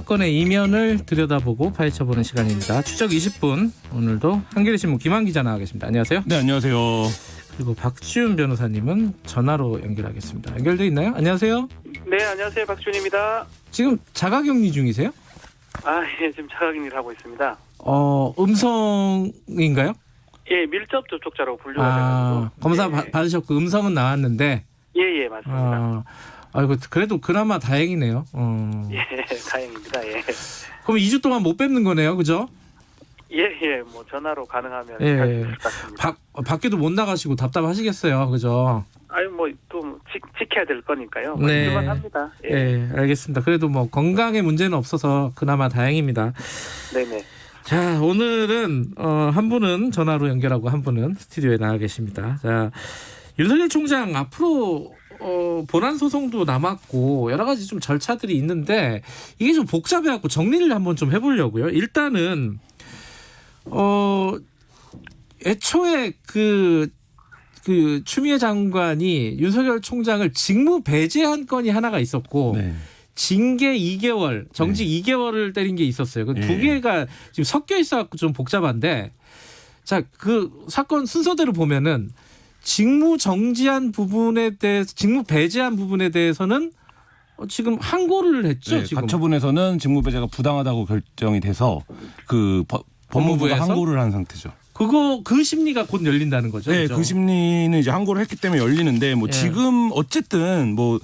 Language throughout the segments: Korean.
사건의 이면을 들여다보고 파헤쳐보는 시간입니다. 추적 20분 오늘도 한겨레 신문 김한 기자 나와 계십니다. 안녕하세요. 네 안녕하세요. 그리고 박지훈 변호사님은 전화로 연결하겠습니다. 연결돼 있나요? 안녕하세요. 네, 안녕하세요. 박준입니다. 지금 자가격리 중이세요? 아, 예, 지금 자가격리를 하고 있습니다. 어 음성인가요? 예, 밀접 접촉자라고 분류가 아 돼가지고. 검사 예, 바- 받으셨고 음성은 나왔는데 예, 예, 맞습니다. 아 아이고 그래도 그나마 다행이네요. 어. 예, 다행입니다. 예. 그럼 2주 동안 못 뵙는 거네요, 그죠? 예, 예, 뭐 전화로 가능하면 예. 밖 밖에도 못 나가시고 답답하시겠어요, 그죠? 아유, 뭐또 지켜야 될 거니까요. 뭐 네. 합니다. 예, 예, 알겠습니다. 그래도 뭐 건강에 문제는 없어서 그나마 다행입니다. 네, 네. 자, 오늘은 어, 한 분은 전화로 연결하고 한 분은 스튜디오에 나와 계십니다. 자, 윤석열 총장 앞으로 어, 본안 소송도 남았고 여러 가지 좀 절차들이 있는데 이게 좀 복잡해갖고 정리를 한번 좀 해보려고요. 일단은 어 애초에 그그 추미애 장관이 윤석열 총장을 직무 배제한 건이 하나가 있었고 네. 징계 2개월, 정직 2개월을 때린 게 있었어요. 그두 예. 개가 지금 섞여 있어갖고 좀 복잡한데, 자, 그 사건 순서대로 보면은 직무 정지한 부분에 대해서, 직무 배제한 부분에 대해서는 어, 지금 항고를 했죠. 네, 지금. 가처분에서는 직무배제가 부당하다고 결정이 돼서 그 법- 법무부가 법무부에서? 항고를 한 상태죠. 그거 그 심리가 곧 열린다는 거죠. 네, 그죠? 그 심리는 이제 항고를 했기 때문에 열리는데 뭐 예. 지금 어쨌든 뭐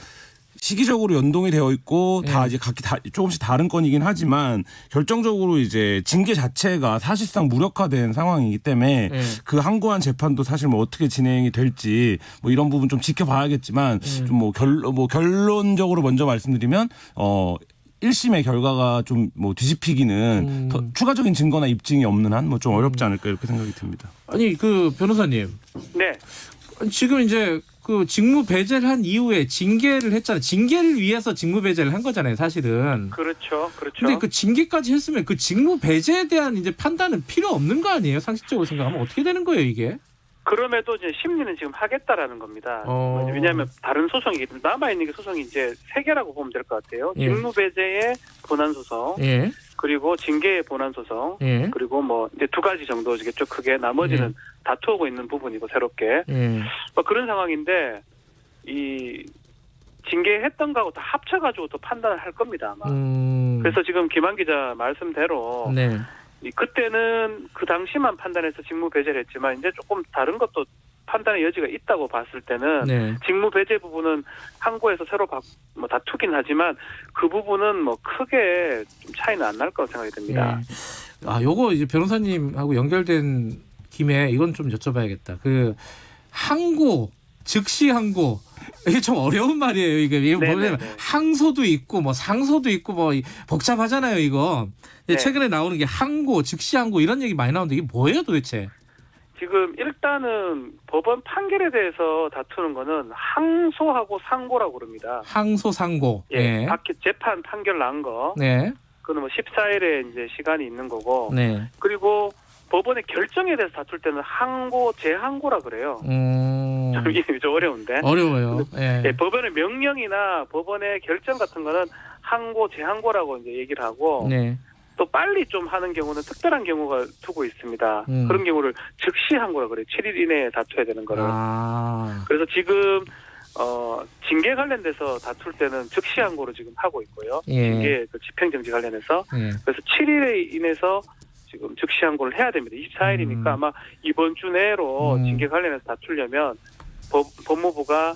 시기적으로 연동이 되어 있고 다 예. 이제 각기 다 조금씩 다른 건이긴 하지만 결정적으로 이제 징계 자체가 사실상 무력화된 상황이기 때문에 예. 그 항고한 재판도 사실 뭐 어떻게 진행이 될지 뭐 이런 부분 좀 지켜봐야겠지만 음. 좀뭐 결 뭐 결론적으로 먼저 말씀드리면 어 1심의 결과가 좀 뭐 뒤집히기는 음. 더 추가적인 증거나 입증이 없는 한 뭐 좀 어렵지 않을까 이렇게 생각이 듭니다. 아니 그 변호사님 네, 지금 이제 그 직무 배제를 한 이후에 징계를 했잖아요. 징계를 위해서 직무 배제를 한 거잖아요, 사실은. 그렇죠, 그렇죠. 근데 그 징계까지 했으면 그 직무 배제에 대한 이제 판단은 필요 없는 거 아니에요? 상식적으로 생각하면 어떻게 되는 거예요, 이게? 그럼에도 이제 심리는 지금 하겠다라는 겁니다. 어. 왜냐하면 다른 때문에 남아 있는 게 소송이 이제 세 개라고 보면 될 것 같아요. 예. 직무 배제의 본안 소송, 예, 그리고 징계의 본안 소송, 예, 그리고 뭐 이제 두 가지 정도겠죠. 크게 나머지는 다투고 있는 부분이고 새롭게 예. 뭐 그런 상황인데 이 징계했던 거하고 다 합쳐가지고 또 판단을 할 겁니다 아마. 음. 그래서 지금 김한 기자 말씀대로 네. 이 그때는 그 당시만 판단해서 직무 배제를 했지만 이제 조금 다른 것도 판단의 여지가 있다고 봤을 때는 네. 직무 배제 부분은 항고에서 새로 바, 뭐 다투긴 하지만 그 부분은 뭐 크게 좀 차이는 안 날 거라고 생각이 듭니다. 예. 아, 요거 이제 변호사님하고 연결된 김에 이건 좀 여쭤봐야겠다. 그 항고, 즉시 항고. 이게 좀 어려운 말이에요. 이게 이게 네, 뭐냐면 네, 네. 항소도 있고 뭐 상소도 있고 뭐 이- 복잡하잖아요, 이거. 네. 최근에 나오는 게 항고, 즉시 항고 이런 얘기 많이 나오는데 이게 뭐예요, 도대체? 지금 일단은 법원 판결에 대해서 다투는 거는 항소하고 상고라고 그럽니다. 항소, 상고. 예, 네. 밖에 재판 판결 난 거, 네. 그는 뭐 14일에 이제 시간이 있는 거고, 네. 그리고 법원의 결정에 대해서 다툴 때는 항고, 재항고라 그래요. 음. 좀 이게 좀 어려운데. 어려워요. 예. 예, 법원의 명령이나 법원의 결정 같은 거는 항고, 재항고라고 이제 얘기를 하고, 네. 또 빨리 좀 하는 경우는 특별한 경우가 두고 있습니다. 음. 그런 경우를 즉시 항고라 그래요. 7일 이내에 다투야 되는 거를. 아. 그래서 지금 어 징계 관련돼서 다툴 때는 즉시 항고로 지금 하고 있고요. 예. 징계 그 집행 정지 관련해서 예. 그래서 7일에 인해서 지금 즉시 항고를 해야 됩니다. 24일이니까 음. 아마 이번 주 내로 음. 징계 관련해서 다투려면 법, 법무부가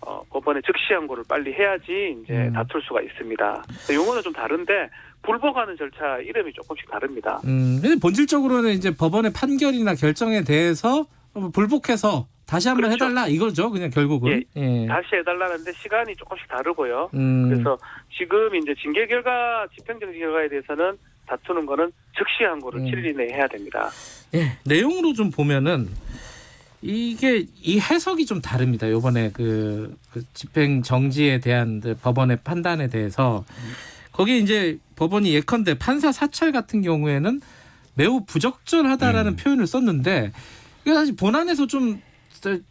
어, 법원에 즉시 항고를 빨리 해야지 이제 음. 다툴 수가 있습니다. 용어는 좀 다른데 불복하는 절차 이름이 조금씩 다릅니다. 음, 본질적으로는 이제 법원의 판결이나 결정에 대해서 불복해서 다시 한번 그렇죠. 해달라 이거죠. 그냥 결국은. 예. 다시 해달라는데 시간이 조금씩 다르고요. 음, 그래서 지금 이제 징계 결과, 집행정지 결과에 대해서는 다투는 거는 즉시 항고를 음. 7일 이내에 해야 됩니다. 예, 내용으로 좀 보면은 이게 이 해석이 좀 다릅니다. 요번에 그, 그 집행 정지에 대한 그 법원의 판단에 대해서 거기 이제 법원이 예컨대 판사 사찰 같은 경우에는 매우 부적절하다라는 음. 표현을 썼는데 이게 사실 본안에서 좀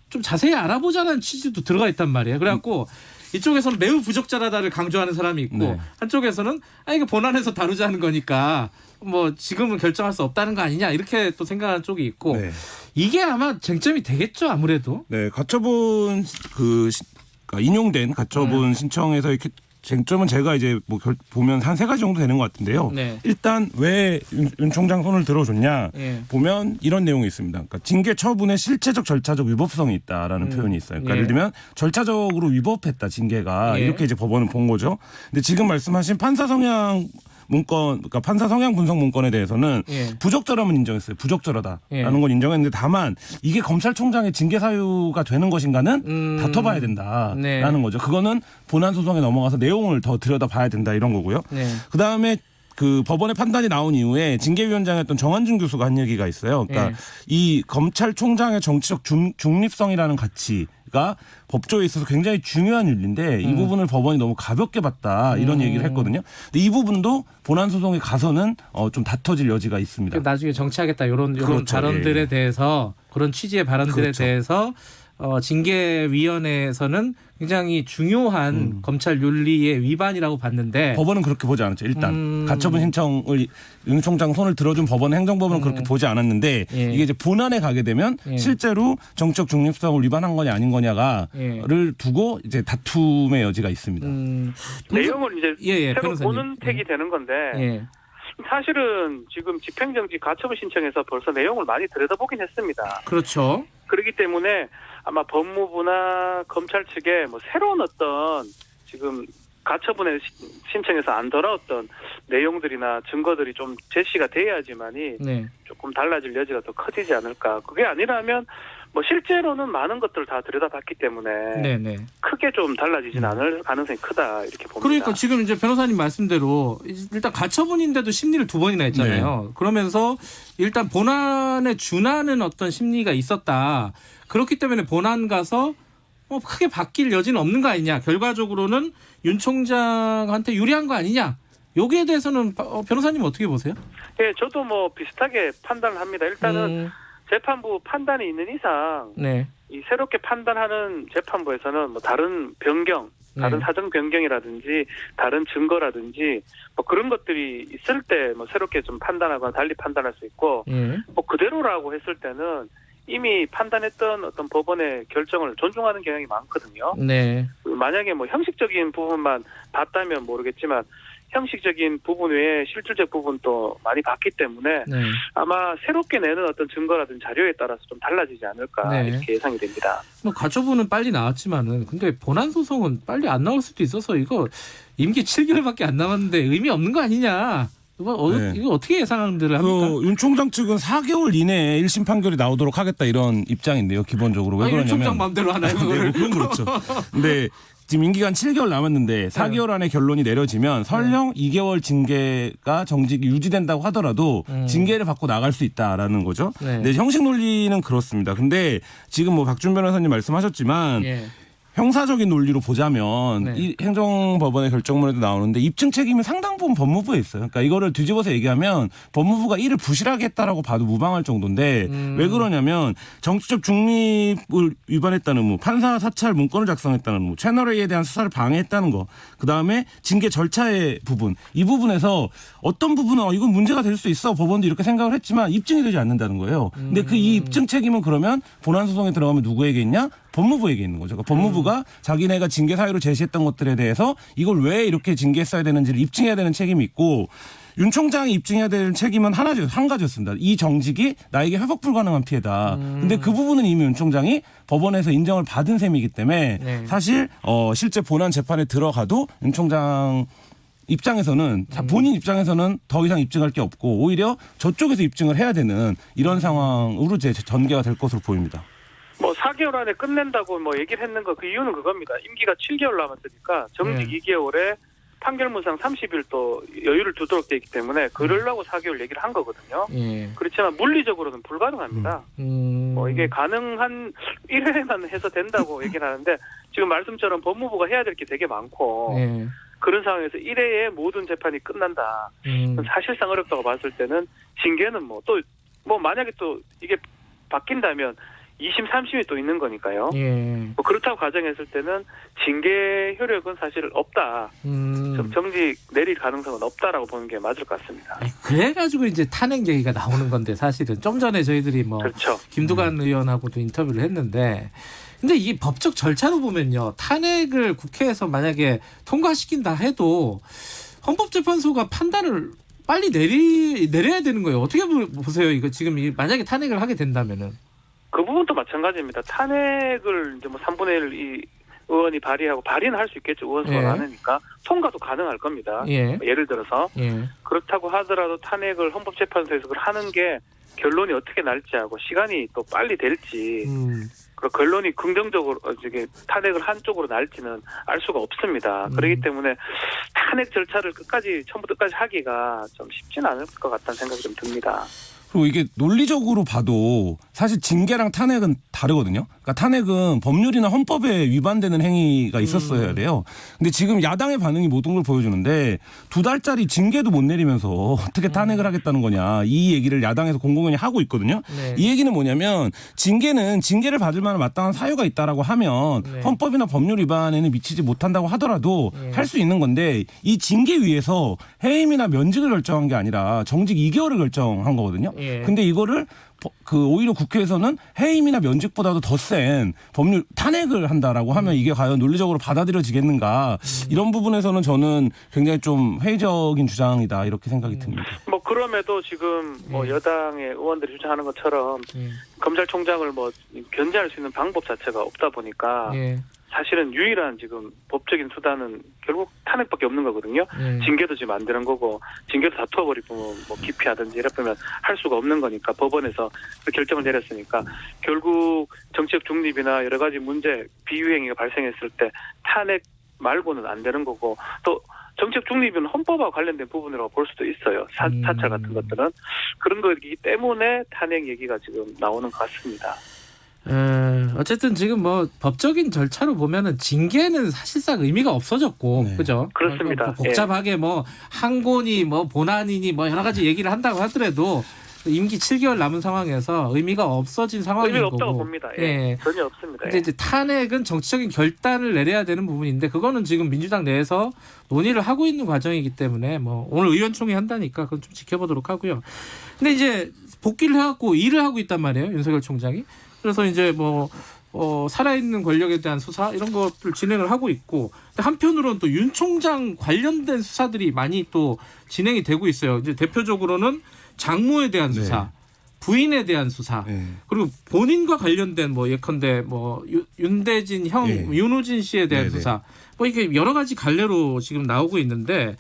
좀 자세히 알아보자는 취지도 들어가 있단 말이에요. 그래갖고 이쪽에서는 매우 부적절하다를 강조하는 사람이 있고 네. 한쪽에서는 아 이거 본안에서 다루자는 거니까 뭐 지금은 결정할 수 없다는 거 아니냐 이렇게 또 생각하는 쪽이 있고 네. 이게 아마 쟁점이 되겠죠 아무래도. 네, 가처분 그 시- 그러니까 인용된 가처분 네. 신청에서 이렇게 쟁점은 제가 이제 뭐 결- 보면 한 세 가지 정도 되는 것 같은데요. 네. 일단 왜윤 총장 손을 들어줬냐 예. 보면 이런 내용이 있습니다. 그러니까 징계 처분에 실체적 절차적 위법성이 있다라는 음. 표현이 있어요. 그러니까 예. 예를 들면 절차적으로 위법했다 징계가 예. 이렇게 이제 법원은 본 거죠. 근데 지금 말씀하신 판사 성향 문건, 그러니까 판사 성향 분석 문건에 대해서는 예. 부적절함은 인정했어요. 부적절하다라는 예. 건 인정했는데 다만 이게 검찰총장의 징계 사유가 되는 것인가는 음. 다퉈봐야 된다라는 네. 거죠. 그거는 본안 소송에 넘어가서 내용을 더 들여다봐야 된다 이런 거고요. 네. 그 다음에 그 법원의 판단이 나온 이후에 징계위원장이었던 정한준 교수가 한 얘기가 있어요. 그러니까 예. 이 검찰총장의 정치적 중, 중립성이라는 가치 가 법조에 있어서 굉장히 중요한 윤리인데 이 음. 부분을 법원이 너무 가볍게 봤다 이런 얘기를 했거든요. 근데 이 부분도 본안 소송에 가서는 어, 좀 다퉈질 여지가 있습니다. 그 나중에 정치하겠다 이런 이런 그렇죠. 발언들에 예. 대해서 그런 취지의 발언들에 그렇죠. 대해서 어, 징계위원회에서는 굉장히 중요한 음. 검찰 윤리의 위반이라고 봤는데 법원은 그렇게 보지 않았죠. 일단 음. 가처분 신청을 윤 총장 손을 들어준 법원 행정법은 음. 그렇게 보지 않았는데 예. 이게 이제 본안에 가게 되면 예. 실제로 정치적 중립성을 위반한 거냐 아닌 거냐가를 예. 두고 이제 다툼의 여지가 있습니다. 음, 내용을 이제 예, 예, 새로 변호사님. 보는 택이 되는 건데 예. 사실은 지금 집행정지 가처분 신청에서 벌써 내용을 많이 들여다보긴 했습니다. 그렇죠. 그렇기 때문에 법무부나 검찰 측에 뭐 새로운 어떤 지금 가처분에 시- 신청해서 안 돌아왔던 내용들이나 증거들이 좀 제시가 돼야지만이 네. 조금 달라질 여지가 더 커지지 않을까. 그게 아니라면 뭐 실제로는 많은 것들을 다 들여다봤기 때문에 네, 네. 크게 좀 달라지진 않을 가능성이 크다 이렇게 봅니다. 그러니까 지금 이제 변호사님 말씀대로 일단 가처분인데도 심리를 두 번이나 했잖아요. 네. 그러면서 일단 본안에 준하는 어떤 심리가 있었다. 그렇기 때문에 본안 가서 뭐 크게 바뀔 여지는 없는 거 아니냐. 결과적으로는 윤 총장한테 유리한 거 아니냐. 여기에 대해서는 어, 변호사님 어떻게 보세요? 예, 저도 뭐 비슷하게 판단을 합니다. 일단은 음, 재판부 판단이 있는 이상 네. 이 새롭게 판단하는 재판부에서는 뭐 다른 변경, 다른 네. 사정 변경이라든지 다른 증거라든지 뭐 그런 것들이 있을 때 뭐 새롭게 좀 판단하거나 달리 판단할 수 있고 예. 뭐 그대로라고 했을 때는 이미 판단했던 어떤 법원의 결정을 존중하는 경향이 많거든요. 네. 만약에 뭐 형식적인 부분만 봤다면 모르겠지만 형식적인 부분 외에 실질적 부분도 많이 봤기 때문에 네. 아마 새롭게 내는 어떤 증거라든지 자료에 따라서 좀 달라지지 않을까 네. 이렇게 예상이 됩니다. 뭐 가처분은 빨리 나왔지만은 근데 본안 소송은 빨리 안 나올 수도 있어서 이거 임기 7개월밖에 안 남았는데 의미 없는 거 아니냐? 이거, 어, 네. 이거 어떻게 예상들 합니까? 그 윤 총장 측은 4개월 이내에 1심 판결이 나오도록 하겠다 이런 입장인데요. 기본적으로 왜 아, 윤 총장 그러냐면 마음대로 하나요? 네, 뭐? 그건 그렇죠. 근데 지금 임기간 7개월 남았는데 4개월 안에 결론이 내려지면 설령 2개월 징계가 정직이 유지된다고 하더라도 음. 징계를 받고 나갈 수 있다라는 거죠. 네. 근데 형식 논리는 그렇습니다. 근데 지금 뭐 박준 변호사님 말씀하셨지만 예. 형사적인 논리로 보자면 네. 이 행정법원의 결정문에도 나오는데 입증 책임이 상당 부분 법무부에 있어요. 그러니까 이거를 뒤집어서 얘기하면 법무부가 이를 부실하게 했다라고 봐도 무방할 정도인데 음. 왜 그러냐면 정치적 중립을 위반했다는 뭐 판사 사찰 문건을 작성했다는 뭐 채널 A에 대한 수사를 방해했다는 거. 그 다음에 징계 절차의 부분 이 부분에서 어떤 부분은 어, 이건 문제가 될 수 있어 법원도 이렇게 생각을 했지만 입증이 되지 않는다는 거예요. 근데 그 이 입증 책임은 그러면 본안 소송에 들어가면 누구에게 있냐? 법무부에게 있는 거죠. 그러니까 법무부가 자기네가 징계 사유로 제시했던 것들에 대해서 이걸 왜 이렇게 징계했어야 되는지를 입증해야 되는 책임이 있고 윤 총장이 입증해야 될 책임은 하나죠. 한 가지였습니다. 이 정직이 나에게 회복 불가능한 피해다. 근데 그 부분은 이미 윤 총장이 법원에서 인정을 받은 셈이기 때문에 네. 사실 어 실제 본안 재판에 들어가도 윤 총장 입장에서는 자, 본인 입장에서는 더 이상 입증할 게 없고 오히려 저쪽에서 입증을 해야 되는 이런 상황으로 이제 전개가 될 것으로 보입니다. 뭐 4개월 안에 끝낸다고 뭐 얘기를 했는 거 그 이유는 그겁니다. 임기가 7개월 남았으니까 정직 네. 2개월에 판결문상 30일 또 여유를 두도록 돼 있기 때문에 그러려고 4개월 얘기를 한 거거든요. 예. 그렇지만 물리적으로는 불가능합니다. 음. 뭐 이게 가능한 1회만 해서 된다고 얘기를 하는데 지금 말씀처럼 법무부가 해야 될 게 되게 많고 예. 그런 상황에서 1회에 모든 재판이 끝난다. 음. 사실상 어렵다고 봤을 때는 징계는 뭐 또뭐 만약에 또 이게 바뀐다면 2심, 3심이 또 있는 거니까요. 예. 뭐 그렇다고 가정했을 때는 징계 효력은 사실 없다. 음. 좀 정직 내릴 가능성은 없다라고 보는 게 맞을 것 같습니다. 아니, 그래가지고 이제 탄핵 얘기가 나오는 건데 사실은 좀 전에 저희들이 뭐 그렇죠. 김두관 의원하고도 인터뷰를 했는데 근데 이게 법적 절차로 보면요 탄핵을 국회에서 만약에 통과시킨다 해도 헌법재판소가 판단을 빨리 내리 내려야 되는 거예요 어떻게 보- 보세요 이거 지금 이 만약에 탄핵을 하게 된다면은 마찬가지입니다. 탄핵을 이제 뭐 3분의 1 이 의원이 발의하고 발의는 할 수 있겠죠. 의원수가 예. 많으니까 통과도 가능할 겁니다. 예 예를 들어서 예. 그렇다고 하더라도 탄핵을 헌법재판소에서 그걸 하는 게 결론이 어떻게 날지하고 시간이 또 빨리 될지 음. 그 결론이 긍정적으로 어, 저게 탄핵을 한쪽으로 날지는 알 수가 없습니다. 음. 그렇기 때문에 탄핵 절차를 끝까지 처음부터 끝까지 하기가 좀 쉽지는 않을 것 같다는 생각이 좀 듭니다. 그리고 이게 논리적으로 봐도 사실 징계랑 탄핵은 다르거든요. 그러니까 탄핵은 법률이나 헌법에 위반되는 행위가 있었어야 돼요. 근데 지금 야당의 반응이 모든 걸 보여주는데 두 달짜리 징계도 못 내리면서 어떻게 탄핵을 하겠다는 거냐 이 얘기를 야당에서 공공연히 하고 있거든요. 네. 이 얘기는 뭐냐면 징계는 징계를 받을 만한 마땅한 사유가 있다라고 하면 네. 헌법이나 법률 위반에는 미치지 못한다고 하더라도 네. 할수 있는 건데 이 징계 위에서 해임이나 면직을 결정한 게 아니라 정직 2개월을 결정한 거거든요. 예. 근데 이거를 버- 그 오히려 국회에서는 해임이나 면직보다도 더 센 법률 탄핵을 한다라고 하면 이게 과연 논리적으로 받아들여지겠는가 이런 부분에서는 저는 굉장히 좀 회의적인 주장이다 이렇게 생각이 듭니다. 뭐 그럼에도 지금 뭐 예. 여당의 의원들이 주장하는 것처럼 예. 검찰총장을 뭐 견제할 수 있는 방법 자체가 없다 보니까 예. 사실은 유일한 지금 법적인 수단은 결국 탄핵밖에 없는 거거든요. 예. 징계도 지금 안 되는 거고 징계도 다투어버리면 뭐 기피하든지 이랬으면 할 수가 없는 거니까 법원에서 그 결정을 내렸으니까 결국 정치적 중립이나 여러 가지 문제 비유행위가 발생했을 때 탄핵 말고는 안 되는 거고 또 정치적 중립은 헌법과 관련된 부분이라고 볼 수도 있어요. 사, 음. 사찰 같은 것들은 그런 거이기 때문에 탄핵 얘기가 지금 나오는 것 같습니다. 에, 어쨌든 지금 뭐 법적인 절차로 보면은 징계는 사실상 의미가 없어졌고 네. 그죠? 그렇습니다. 뭐 복잡하게 뭐 항고니 뭐 본안이니 뭐 여러 가지 얘기를 한다고 하더라도 임기 7개월 남은 상황에서 의미가 없어진 상황인 의미가 거고. 없다고 봅니다. 예. 예. 전혀 없습니다. 근데 예. 이제 탄핵은 정치적인 결단을 내려야 되는 부분인데 그거는 지금 민주당 내에서 논의를 하고 있는 과정이기 때문에 뭐 오늘 의원총회 한다니까 그건 좀 지켜보도록 하고요. 근데 이제 복귀를 해갖고 일을 하고 있단 말이에요 윤석열 총장이. 그래서 이제 뭐 어, 살아있는 권력에 대한 수사 이런 것들 진행을 하고 있고 한편으로는 또 윤 총장 관련된 수사들이 많이 또 진행이 되고 있어요. 이제 대표적으로는 장모에 대한 네. 수사, 부인에 대한 수사, 네. 그리고 본인과 관련된 뭐 예컨대 뭐 유- 윤대진 형 예. 윤우진 씨에 대한 네네. 수사 뭐 이게 여러 가지 갈래로 지금 나오고 있는데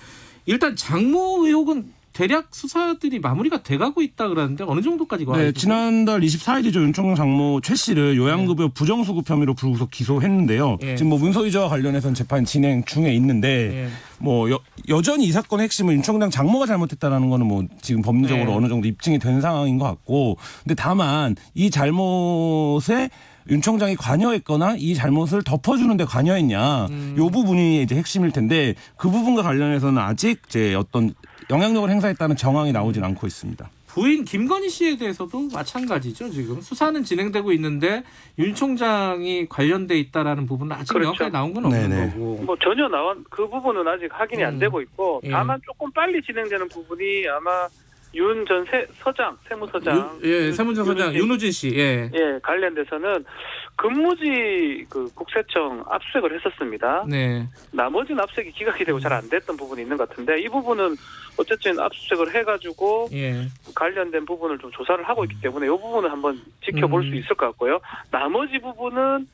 일단 장모 의혹은 대략 수사들이 마무리가 돼가고 있다 그러는데 어느 정도까지 가? 네, 지난달 24일이죠. 윤총장 장모 최 씨를 요양급여 부정수급 혐의로 불구속 기소했는데요. 예. 지금 뭐 문서위자와 관련해서는 재판 진행 중에 있는데 예. 뭐 여, 여전히 이 사건의 핵심은 윤 총장 장모가 잘못했다라는 거는 뭐 지금 법리적으로 네. 어느 정도 입증이 된 상황인 것 같고 근데 다만 이 잘못에 윤 총장이 관여했거나 이 잘못을 덮어주는데 관여했냐 음. 요 부분이 이제 핵심일 텐데 그 부분과 관련해서는 아직 이제 어떤 영향력을 행사했다는 정황이 나오진 않고 있습니다. 부인 김건희 씨에 대해서도 마찬가지죠. 지금 수사는 진행되고 있는데 윤 총장이 관련돼 있다라는 부분은 아직 그렇죠. 명확하게 나온 건 없는 네네. 거고. 뭐 전혀 나온 그 부분은 아직 확인이 음. 안 되고 있고 예. 다만 조금 빨리 진행되는 부분이 아마 윤 전 서장 세무서장 윤- 예, 세문정 소장 윤우진 윤우진 씨. 예. 예 관련돼서는 근무지 그 국세청 압수색을 했었습니다. 네. 나머지는 압수색이 기각이 되고 잘 안 됐던 부분이 있는 것 같은데 이 부분은 어쨌든 압수색을 해가지고 예. 관련된 부분을 좀 조사를 하고 있기 때문에 이 부분은 한번 지켜볼 음. 수 있을 것 같고요. 나머지 부분은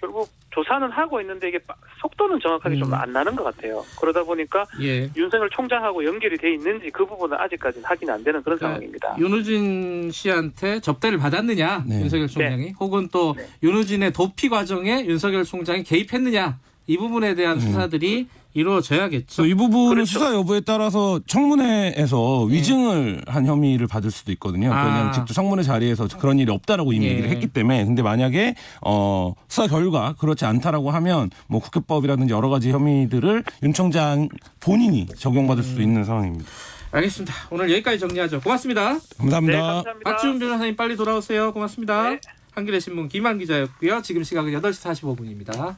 결국 조사는 하고 있는데 이게 빠- 속도는 정확하게 음. 좀안 나는 것 같아요. 그러다 보니까 예. 윤석열 총장하고 연결이 돼 있는지 그 부분은 아직까지는 확인 안 되는 그런 그러니까 상황입니다. 윤우진 씨한테 접대를 받았느냐 네. 윤석열 총장이 혹은 또 네. 윤우진의 도피 과정에 윤석열 총장이 개입했느냐 이 부분에 대한 수사들이 이루어져야겠죠. 이 부분은 그렇죠. 수사 여부에 따라서 청문회에서 위증을 한 혐의를 받을 수도 있거든요. 네. 아. 그냥 직접 청문회 자리에서 그런 일이 없다라고 이미 예. 얘기를 했기 때문에 근데 만약에 어 수사 결과 그렇지 않다라고 하면 뭐 국회법이라든지 여러 가지 혐의들을 윤 총장 본인이 적용받을 음. 수도 있는 상황입니다. 알겠습니다. 오늘 여기까지 정리하죠. 고맙습니다. 네, 감사합니다. 감사합니다. 박지훈 변호사님 빨리 돌아오세요. 고맙습니다. 네. 한겨레 신문 김한 기자였고요. 지금 시각은 8시 45분입니다.